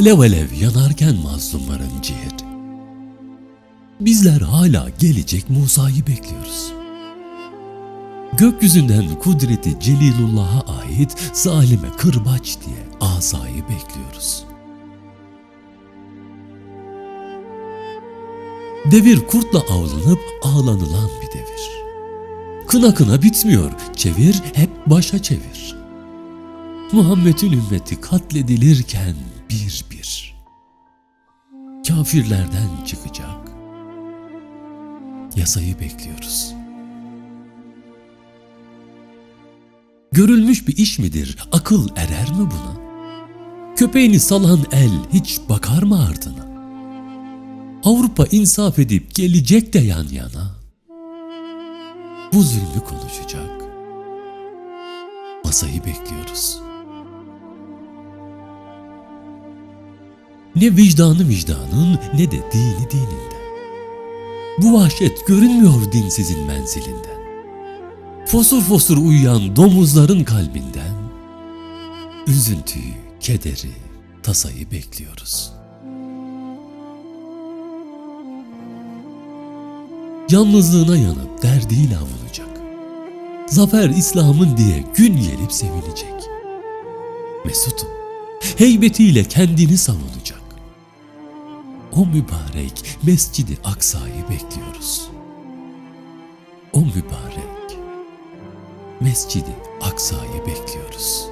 alev alev yanarken mazlumların ciğeri. Bizler hala gelecek Musa'yı bekliyoruz. Gökyüzünden kudreti Celilullah'a ait zalime kırbaç diye asayı bekliyoruz. Devir kurtla avlanıp ağlanılan bir devir. Kına kına bitmiyor, çevir hep başa çevir. Muhammed'in ümmeti katledilirken bir bir. Kafirlerden çıkacak. Yasayı bekliyoruz. Görülmüş bir iş midir? Akıl erer mi buna? Köpeğini salan el hiç bakar mı ardına? Avrupa insaf edip gelecek de yan yana. Bu zulmü konuşacak. Masayı bekliyoruz. Ne vicdanı vicdanın ne de dini dininden. Bu vahşet görünmüyor dinsizin menzilinden. Fosur fosur uyuyan domuzların kalbinden. Üzüntüyü, kederi, tasayı bekliyoruz. Yalnızlığına yanıp derdiyle avunacak. Zafer İslam'ın diye gün gelip sevinecek. Mesut'um, heybetiyle kendini savunacak. O mübarek Mescidi Aksa'yı bekliyoruz. O mübarek Mescidi Aksa'yı bekliyoruz.